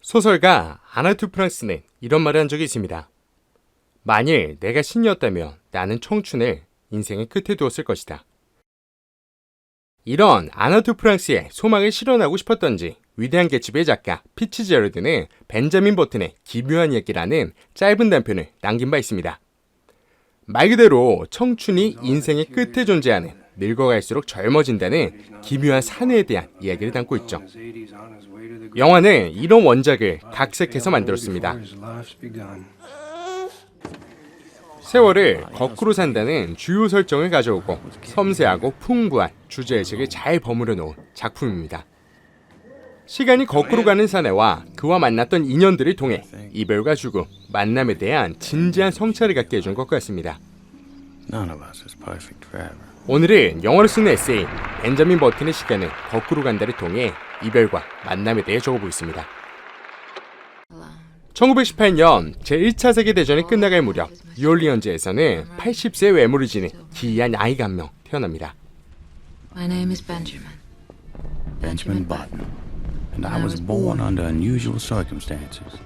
소설가 아나투 프랑스는 이런 말을 한 적이 있습니다. 만일 내가 신이었다면 나는 청춘을 인생의 끝에 두었을 것이다. 이런 아나투 프랑스의 소망을 실현하고 싶었던지 위대한 개츠비의 작가 피치 제럴드는 벤자민 버튼의 기묘한 이야기라는 짧은 단편을 남긴 바 있습니다. 말 그대로 청춘이 인생의 끝에 존재하는 늙어갈수록 젊어진다는 기묘한 사내에 대한 이야기를 담고 있죠. 영화는 이런 원작을 각색해서 만들었습니다. 세월을 거꾸로 산다는 주요 설정을 가져오고 섬세하고 풍부한 주제의식을 잘 버무려 놓은 작품입니다. 시간이 거꾸로 가는 사내와 그와 만났던 인연들을 통해 이별과 죽음, 만남에 대한 진지한 성찰을 갖게 해준 것 같습니다. None of us is perfect forever. 오늘은 영어로 쓰는 에세이 벤자민 버튼의 시간을 거꾸로 간다를 통해 이별과 만남에 대해 적어보겠습니다. 1918년 제1차 세계대전이 끝나갈 무렵 뉴올리언즈에서는 80세 외모를 지닌 기이한 아이가 한 명 태어납니다. My name is Benjamin. Benjamin Button. And I was born under unusual circumstances.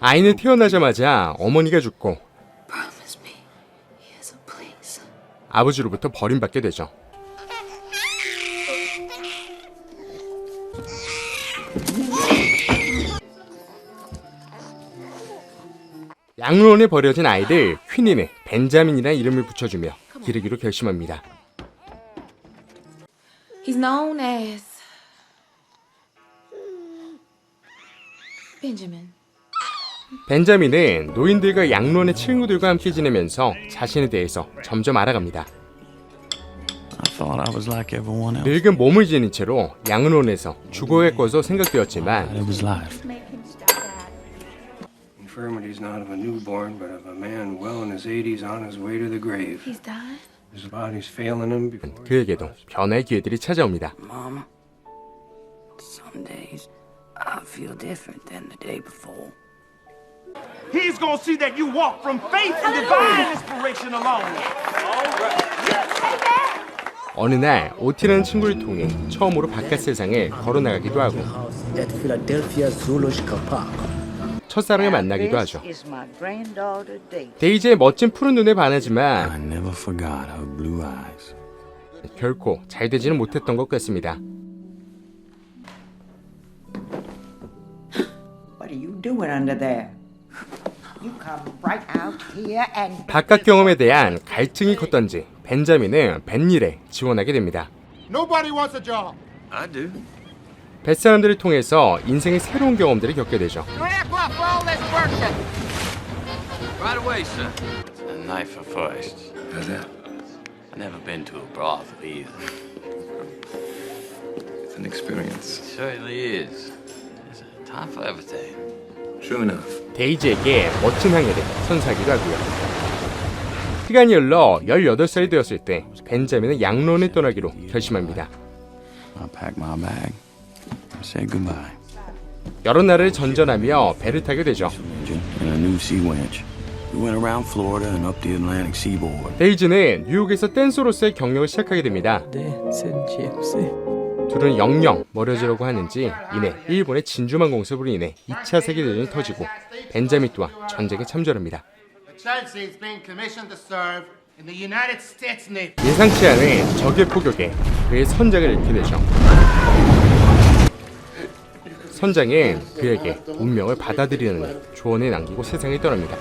아이는 태어나자마자 어머니가 죽고 아버지로부터 버림받게 되죠. 양로원에 버려진 아이들 퀸이는 벤자민이라는 이름을 붙여주며 기르기로 결심합니다. He's known as Benjamin. 벤자민은 노인들과 양로원의 친구들과 함께 지내면서 자신에 대해서 점점 알아갑니다. 늙은 몸을 지닌 채로 양로원에서 죽어갈 것으로 생각되었지만 It was life. Infirmities not of a newborn, but of a man well in his 80s on his way to the grave. He's died. His body's failing him before. 그에게도 변화의 기회들이 찾아옵니다. Mama, some days I feel different than the day before. He's gonna see that you walk from faith and divine inspiration alone. 어느 날 오티라는 친구를 통해 처음으로 바깥 세상에 걸어나가기도 하고. 첫사랑을 만나기도 하죠. 데이지의 멋진 푸른 눈에 반하지만 never forgot her blue eyes. 결코 잘 되지는 못했던 것 같습니다. What are you doing under there? You come right out here and 바깥 경험에 대한 갈증이 컸던지 벤자민은 뱃일에 지원하게 됩니다. Nobody wants a job. I do. 뱃사람들을 통해서 인생의 새로운 경험들을 겪게 되죠. Grab up all this working. Right away, sir. A knife for first. I've never been to a brothel either. It's an experience. It certainly is. There's a time for everything. True enough. 데이지에게 멋진 항해를 선사하기도 하고요. 시간이 흘러 18살이 되었을 때 벤자민은 양론을 떠나기로 결심합니다. 여러 나라를 전전하며 배를 타게 되죠. 데이지는 뉴욕에서 댄서로서의 경력을 시작하게 됩니다. 둘은 영영 멀어지려고 하는지 이내 일본의 진주만 공습으로 인해 2차 세계대전이 터지고 벤자민 또한 전쟁에 참전합니다. 예상치 않은 적의 포격에 그의 선장을 잃게 되죠. 선장은 그에게 운명을 받아들이는 조언을 남기고 세상을 떠납니다.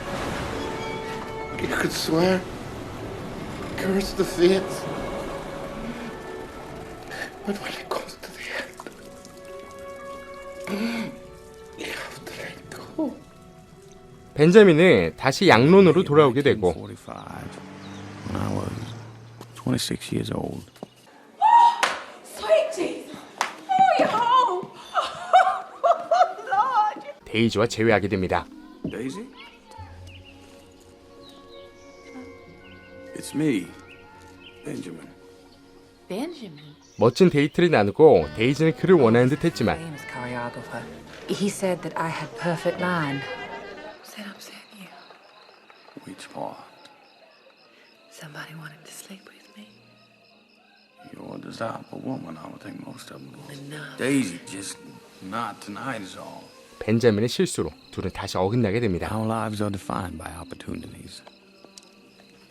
벤자민은 다시 양론으로 돌아오게 되고 45 when I was 26 years old. Sweet Jesus. Oh, you're home. Lord. 데이지와 재회하게 됩니다. Daisy? It's me, Benjamin. Benjamin. 멋진 데이트를 나누고 데이지는 그를 원하는 듯 했지만. He said that I had perfect line. Said upset you. Which part? Somebody wanted to sleep with me. You're a desirable woman. I would think most of them would. Enough. Daisy, just not tonight is all. 벤자민의 실수로 둘은 다시 어긋나게 됩니다. Our lives are defined by opportunities,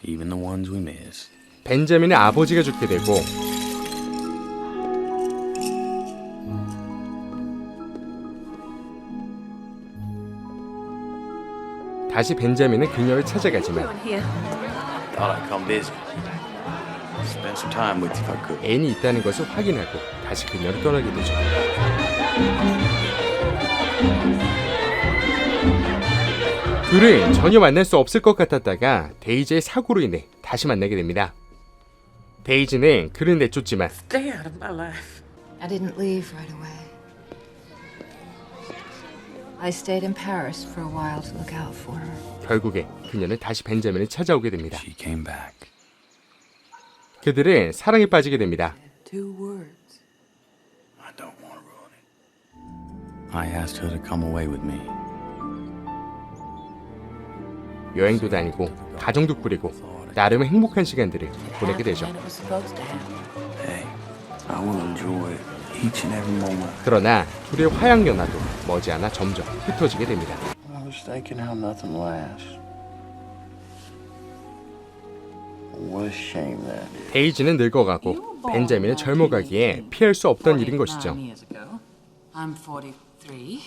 even the ones we miss. 벤자민의 아버지가 죽게 되고 다시 벤자민은 그녀를 찾아가지만 Here. Thought I'd come visit. Spend some time with you if I could. 애인이 있다는 것을 확인하고 다시 그녀를 떠나게 되죠. 둘은 전혀 만날 수 없을 것 같았다가 데이지의 사고로 인해 다시 만나게 됩니다. 데이지는 그를 내쫓지만 Stay out of my life. I didn't leave right away. I stayed in Paris for a while to look out for her. 결국에 그녀는 다시 벤자민을 찾아오게 됩니다. She came back. 그들은 사랑에 빠지게 됩니다. Two words. I don't want to ruin it. I asked her to come away with me. 여행도 다니고 가정도 꾸리고 나름의 행복한 시간들을 보내게 되죠. 그러나 둘의 화양 연화도 머지않아 점점 흩어지게 됩니다. I was thinking how nothing lasts. What a shame that is. 데이지는 늙어가고 벤자민은 젊어가기에 피할 수 없던 일인 것이죠. years ago. I'm 43.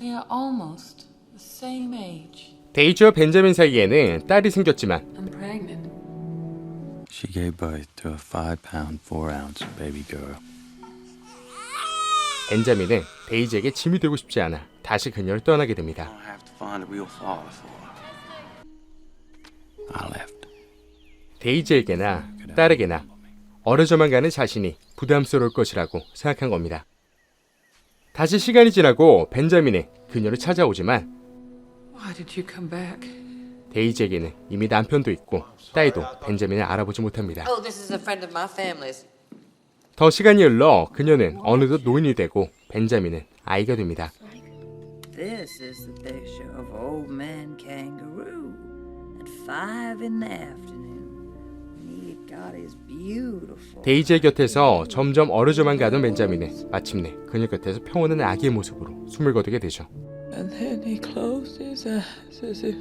We are almost. 데이지와 벤자민 사이에는 딸이 생겼지만 I'm pregnant. She gave birth to a five pound, four ounce baby girl. 벤자민은 데이지에게 짐이 되고 싶지 않아 다시 그녀를 떠나게 됩니다. I have to find a real father for her. I left. 데이지에게나 딸에게나 어려져만 가는 자신이 부담스러울 것이라고 생각한 겁니다. 다시 시간이 지나고 벤자민은 그녀를 찾아오지만 Why did you come back? 데이지에게는 이미 남편도 있고 딸도 벤자민을 알아보지 못합니다. Oh, this is a friend of my family's. 더 시간이 흘러 그녀는 어느덧 노인이 되고 벤자민은 아이가 됩니다. This is the picture of old man kangaroo at five in the afternoon. He got his beautiful. 데이지의 곁에서 점점 어려져만 가던 벤자민은 마침내 그녀 곁에서 평온한 아기의 모습으로 숨을 거두게 되죠. And then he closed his eyes as if